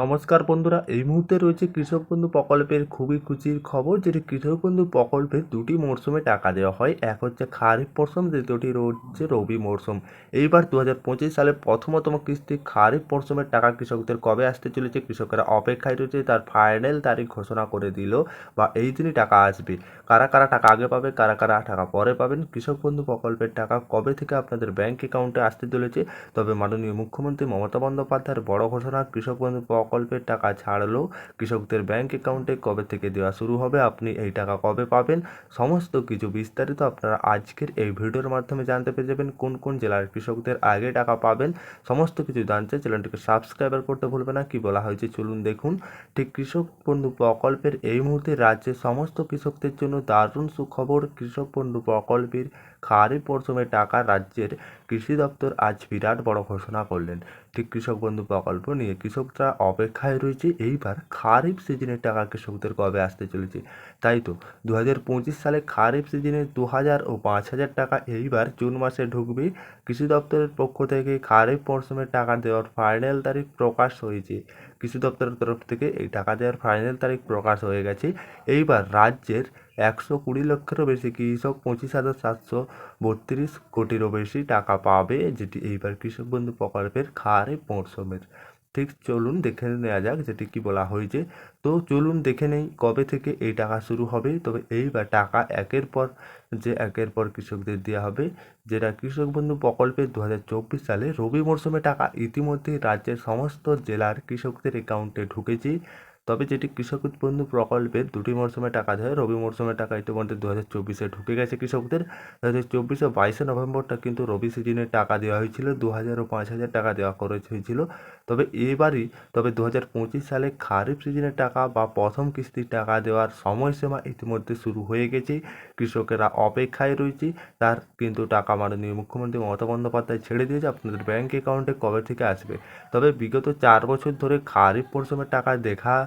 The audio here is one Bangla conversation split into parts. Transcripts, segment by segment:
নমস্কার বন্ধুরা, এই মুহূর্তে রয়েছে কৃষক বন্ধু প্রকল্পের খুবই খুশির খবর, যেটি কৃষক বন্ধু প্রকল্পের দুটি মরশুমে টাকা দেওয়া হয়। এক হচ্ছে খারিফ মরশুম, দ্বিতীয়টি রয়েছে রবি মরশুম। এইবার দু হাজার পঁচিশ সালে প্রথমতম কিস্তি খারিফ মরশুমের টাকা কৃষকদের কবে আসতে চলেছে? কৃষকেরা অপেক্ষায় রয়েছে, তার ফাইনাল তারিখ ঘোষণা করে দিল বা এই দিনই টাকা আসবে। কারা কারা টাকা আগে পাবে, কারা কারা টাকা পরে পাবেন, কৃষক বন্ধু প্রকল্পের টাকা কবে থেকে আপনাদের ব্যাংক অ্যাকাউন্টে আসতে চলেছে? তবে মাননীয় মুখ্যমন্ত্রী মমতা বন্দ্যোপাধ্যায়ের বড় ঘোষণা, কৃষক বন্ধু প্রকল্পের টাকা ছাড়লো কৃষকদের ব্যাংক অ্যাকাউন্টে কবে থেকে দেওয়া শুরু হবে, আপনি এই টাকা কবে পাবেন, সমস্ত কিছু বিস্তারিত আপনারা আজকের এই ভিডিওর মাধ্যমে জানতে পেরে যাবেন, কোন কোন জেলার কৃষকদের আগে টাকা পাবেন, সমস্ত কিছু জানতে চ্যানেলটিকে সাবস্ক্রাইবার করতে ভুলবে না, কি বলা হয়েছে চলুন দেখুন। ঠিক কৃষক বন্ধু প্রকল্পের এই মুহূর্তে রাজ্যের সমস্ত কৃষকদের জন্য দারুণ সুখবর, কৃষক বন্ধু প্রকল্পের খারিফ মরশুমে টাকা রাজ্যের কৃষি দপ্তর আজ বিরাট বড় ঘোষণা করলেন। ঠিক কৃষক বন্ধু প্রকল্প নিয়ে কৃষকরা অপেক্ষায় রয়েছে, এইবার খারিফ সিজনের টাকা কৃষকদের কবে আসতে চলেছে? তাই তো দু হাজার পঁচিশ সালে খারিফ সিজনে দু হাজার ও পাঁচ হাজার টাকা এইবার জুন মাসে ঢুকবে। কৃষি দপ্তরের পক্ষ থেকে খারিফ মরশুমের টাকা দেওয়ার ফাইনাল তারিখ প্রকাশ হয়েছে। কৃষি দপ্তরের তরফ থেকে এই টাকা দেওয়ার ফাইনাল তারিখ প্রকাশ হয়ে গেছে। এইবার রাজ্যের একশো কুড়ি লক্ষেরও বেশি কৃষক, পঁচিশ হাজার সাতশো বত্রিশ কোটিরও বেশি টাকা পাবে, যেটি এইবার কৃষক বন্ধু প্রকল্পের খারিফ মরশুমের ঠিক চলুন দেখে নেওয়া যাক যেটি কি বলা হয়েছে। তো চলুন দেখে নেই কবে থেকে এই টাকা শুরু হবে। তবে এইবার টাকা একের পর যে একের পর কৃষকদের দেওয়া হবে, যেটা কৃষক বন্ধু প্রকল্পে দু হাজার চব্বিশ সালে রবি মরশুমে টাকা ইতিমধ্যে রাজ্যের সমস্ত জেলার কৃষকদের অ্যাকাউন্টে ঢুকেছে। তবে যেটি কৃষক বন্ধু প্রকল্পের দুটি মরশুমে টাকা দেয় রবি মরশুমে টাকা ইতিমধ্যে দু হাজার চব্বিশে ঢুকে গেছে কৃষকদের। দু হাজার চব্বিশে বাইশে নভেম্বরটা কিন্তু রবি সিজনে টাকা দেওয়া হয়েছিল দু হাজার ও পাঁচ হাজার টাকা দেওয়া করে হয়েছিল। তবে এবারই, তবে দু হাজার পঁচিশ সালে খারিফ সিজনের টাকা বা প্রথম কিস্তির টাকা দেওয়ার সময়সীমা ইতিমধ্যে শুরু হয়ে গেছে। কৃষকেরা অপেক্ষায় রয়েছে। তার কিন্তু টাকা মাননীয় মুখ্যমন্ত্রী মমতা বন্দ্যোপাধ্যায় ছেড়ে দিয়েছে। আপনাদের ব্যাঙ্ক অ্যাকাউন্টে কবে থেকে আসবে? তবে বিগত চার বছর ধরে খারিফ মরশুমের টাকা দেখা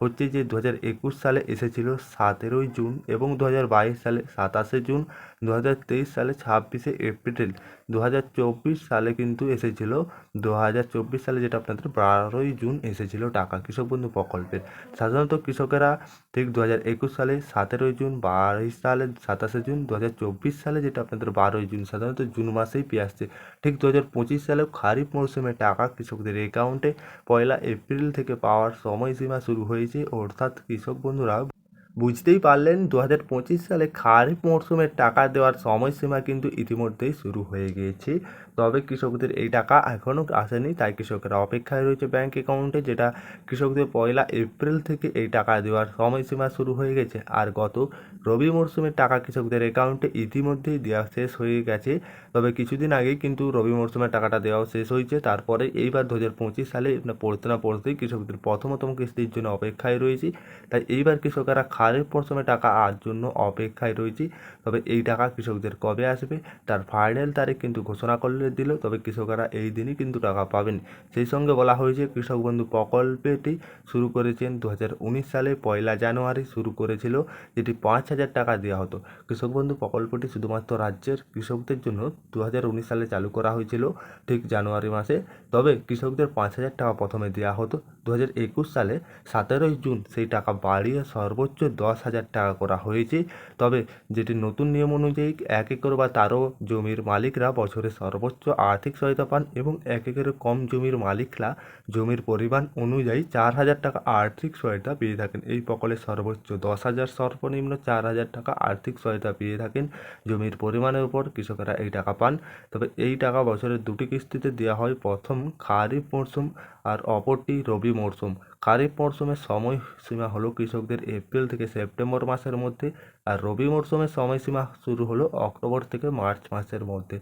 হচ্ছে যে দু হাজার একুশ সালে এসেছিল সতেরোই জুন এবং দু হাজার বাইশ সালে সাতাশে জুন, দু হাজার তেইশ সালে ছাব্বিশে এপ্রিল, দু হাজার চব্বিশ সালে কিন্তু এসেছিল, দু হাজার চব্বিশ সালে যেটা আপনাদের বারোই জুন এসেছিল টাকা কৃষক বন্ধু প্রকল্পের। সাধারণত কৃষকেরা ঠিক দু হাজার একুশ সালে সতেরোই জুন, বাইশ সালে সাতাশে জুন, দু হাজার চব্বিশ সালে যেটা আপনাদের বারোই জুন, সাধারণত জুন মাসেই পেয়ে আসছে। ঠিক দু সালেও খারিফ মরশুমে টাকা কৃষকদের অ্যাকাউন্টে পয়লা এপ্রিল থেকে পাওয়ার সময়সীমা শুরু হয়েছে, অর্থাৎ কৃষক বন্ধুরা, বুঝতেই পারলেন দু হাজার পঁচিশ সালে খারিফ মরশুমের টাকা দেওয়ার সময়সীমা কিন্তু ইতিমধ্যেই শুরু হয়ে গিয়েছে। তবে কৃষকদের এই টাকা এখনও আসেনি, তাই কৃষকেরা অপেক্ষায় রয়েছে ব্যাঙ্ক অ্যাকাউন্টে, যেটা কৃষকদের পয়লা এপ্রিল থেকে এই টাকা দেওয়ার সময়সীমা শুরু হয়ে গেছে। আর গত রবি মরশুমের টাকা কৃষকদের অ্যাকাউন্টে ইতিমধ্যেই দেওয়া শেষ হয়ে গেছে। তবে কিছুদিন আগেই কিন্তু রবি মরশুমের টাকাটা দেওয়াও শেষ হয়েছে। তারপরে এইবার দু হাজার পঁচিশ সালে পড়তে না পড়তেই কৃষকদের প্রথমতম কিস্তির জন্য অপেক্ষায় রয়েছে। তাই এইবার কৃষকেরা খারিফ মরশুমে টাকা আর জন্য অপেক্ষায় রয়েছে। তবে এই টাকা কৃষকদের কবে আসবে, তার ফাইনাল তারিখ কিন্তু ঘোষণা করলে দিল, তবে কৃষকেরা এই দিনই কিন্তু টাকা পাবেন। সেই সঙ্গে বলা হয়েছে, কৃষক বন্ধু প্রকল্পটি শুরু করেছেন দু হাজার উনিশ সালে পয়লা জানুয়ারি, শুরু করেছিল যেটি পাঁচ হাজার টাকা দেওয়া হতো। কৃষক বন্ধু প্রকল্পটি শুধুমাত্র রাজ্যের কৃষকদের জন্য দু হাজার উনিশ সালে চালু করা হয়েছিল ঠিক জানুয়ারি মাসে, তবে কৃষকদের পাঁচ হাজার টাকা প্রথমে দেওয়া হতো। দু হাজার একুশ সালে সতেরোই জুন সেই টাকা বাড়িয়ে সর্বোচ্চ দশ হাজার টাকা করা হয়েছে। তবে যেটি নতুন নিয়ম অনুযায়ী এক একর বা তারও জমির মালিকরা বছরে সর্বোচ্চ আর্থিক সহায়তা পান এবং এক একরের কম জমির মালিকরা জমির পরিমাণ অনুযায়ী চার হাজার টাকা আর্থিক সহায়তা পেয়ে থাকেন। এই প্রকল্পে সর্বোচ্চ দশ হাজার সর্বনিম্ন চার হাজার টাকা আর্থিক সহায়তা পেয়ে থাকেন। জমির পরিমাণের উপর কৃষকেরা এই টাকা পান। তবে এই টাকা বছরের দুটি কিস্তিতে দেওয়া হয়। প্রথম খারিফ মরশুম আর অপরটি রবি মরশুম খারিফ মরশুমের সময়সীমা হলো কৃষকদের এপ্রিল থেকে সেপ্টেম্বর মাসের মধ্যে আর রবি মরশুমের সময়সীমা শুরু হলো অক্টোবর থেকে মার্চ মাসের মধ্যে।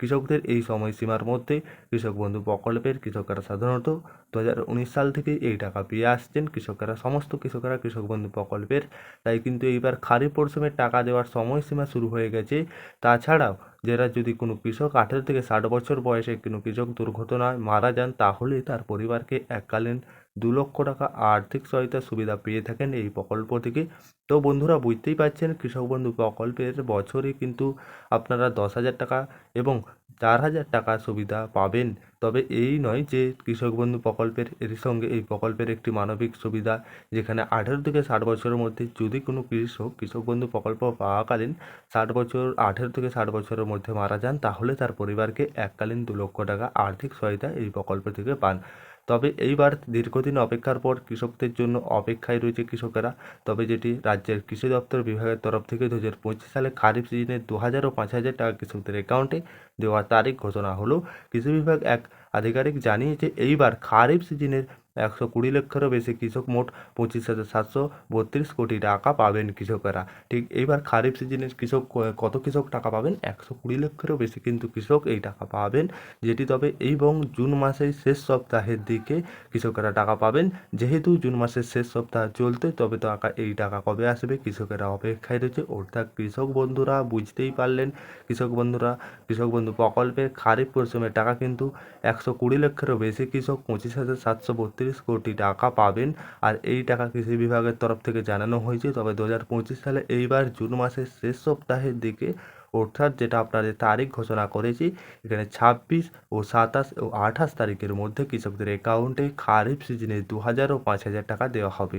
কৃষকদের এই সময়সীমার মধ্যে কৃষক বন্ধু প্রকল্পের কৃষকরা সাধারণত দু হাজার উনিশ সাল থেকে এই টাকা পেয়ে আসছেন। কৃষকেরা, সমস্ত কৃষকেরা কৃষক বন্ধু প্রকল্পের। তাই কিন্তু এইবার খারিফ পরিশ্রমের টাকা দেওয়ার সময়সীমা শুরু হয়ে গেছে। তাছাড়াও যারা যদি কোনো কৃষক আঠেরো থেকে ষাট বছর বয়সে কোনো কৃষক দুর্ঘটনায় মারা যান, তাহলে তার পরিবারকে এককালীন দু লক্ষ টাকা আর্থিক সহায়তা সুবিধা পেয়ে থাকেন এই প্রকল্প থেকে। তো বন্ধুরা, বুঝতেই পারছেন, কৃষক বন্ধু প্রকল্পের বছরই কিন্তু আপনারা দশ হাজার টাকা এবং চার হাজার টাকা সুবিধা পাবেন। তবে এই নয় যে কৃষক বন্ধু প্রকল্পের, এর সঙ্গে এই প্রকল্পের একটি মানবিক সুবিধা, যেখানে আঠেরো থেকে ষাট বছরের মধ্যে যদি কোনো কৃষক কৃষক বন্ধু প্রকল্প পাওয়াকালীন ষাট বছর, আঠেরো থেকে ষাট বছরের মধ্যে মারা যান, তাহলে তার পরিবারকে এককালীন দু লক্ষ টাকা আর্থিক সহায়তা এই প্রকল্প থেকে পান। তবে এইবার দীর্ঘদিন অপেক্ষার পর কৃষকদের জন্য অপেক্ষায় রয়েছে কৃষকেরা। তবে যেটি রাজ্যের কৃষি দপ্তর বিভাগের তরফ থেকে দু হাজার পঁচিশ সালে খারিফ সিজনে দু হাজার ও পাঁচ হাজার টাকা কৃষকদের অ্যাকাউন্টে দেওয়ার তারিখ ঘোষণা হলো। কৃষি বিভাগ এক আধিকারিক জানিয়েছে, এইবার খারিফ সিজনের একশো কুড়ি লক্ষেরও বেশি কৃষক মোট পঁচিশ হাজার সাতশো বত্রিশ কোটি টাকা পাবেন কৃষকেরা। ঠিক এইবার খারিফ সিজনে কৃষক কত কৃষক টাকা পাবেন? একশো কুড়ি লক্ষেরও বেশি কিন্তু কৃষক এই টাকা পাবেন। যেটি তবে এবং জুন মাসের শেষ সপ্তাহের দিকে কৃষকেরা টাকা পাবেন। যেহেতু জুন মাসের শেষ সপ্তাহ চলতে, তবে টাকা, এই টাকা কবে আসবে কৃষকেরা অপেক্ষায় রয়েছে। অর্থাৎ কৃষক বন্ধুরা বুঝতেই পারলেন, কৃষক বন্ধুরা, কৃষক বন্ধু প্রকল্পের খারিফ পরিশ্রমের টাকা কিন্তু একশো কুড়ি লক্ষেরও বেশি কৃষক পঁচিশ হাজার সাতশো বত্রিশ কোটি টাকা পাবেন। আর এই টাকা কৃষি বিভাগের তরফ থেকে জানানো হয়েছে। তবে দু হাজার পঁচিশ সালে এইবার জুন মাসের শেষ সপ্তাহের দিকে অর্থাৎ যেটা আপনাদের তারিখ ঘোষণা করেছি, এখানে ছাব্বিশ ও সাতাশ ও আঠাশ তারিখের মধ্যে কৃষকদের অ্যাকাউন্টে খারিফ সিজনে দু হাজার ও পাঁচ হাজার টাকা দেওয়া হবে।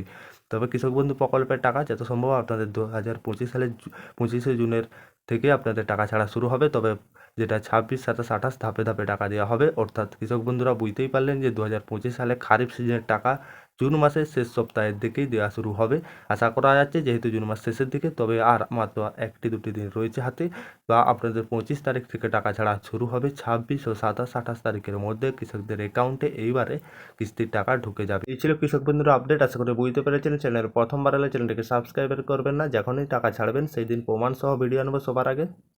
তবে কৃষক বন্ধু প্রকল্পের টাকা যত সম্ভব আপনাদের দু হাজার পঁচিশ সালের পঁচিশে জুনের থেকে আপনাদের টাকা ছাড়া শুরু হবে। তবে যেটা ছাব্বিশ সাতাশ আঠাশ ধাপে ধাপে টাকা দেওয়া হবে। অর্থাৎ কৃষক বন্ধুরা বুঝতেই পারলেন যে দু হাজার পঁচিশ সালে খারিফ সিজনের টাকা জুন মাসের শেষ সপ্তাহের দিকেই দেওয়া শুরু হবে। আশা করা যাচ্ছে যেহেতু জুন মাস শেষের দিকে, তবে আর মাত্র একটি দুটি দিন রয়েছে হাতে বা আপনাদের পঁচিশ তারিখ থেকে টাকা ছাড়া শুরু হবে। ছাব্বিশ ও সাতাশ আঠাশ তারিখের মধ্যে কৃষকদের অ্যাকাউন্টে এইবারে কিস্তির টাকা ঢুকে যাবে। এই ছিল কৃষক বন্ধুরা আপডেট আশা করে বুঝতে পেরেছেন। চ্যানেল প্রথমবার এলে চ্যানেলটিকে সাবস্ক্রাইব করবেন না। যখনই টাকা ছাড়বেন, সেই দিন প্রমাণ সহ ভিডিও আনব সবার আগে।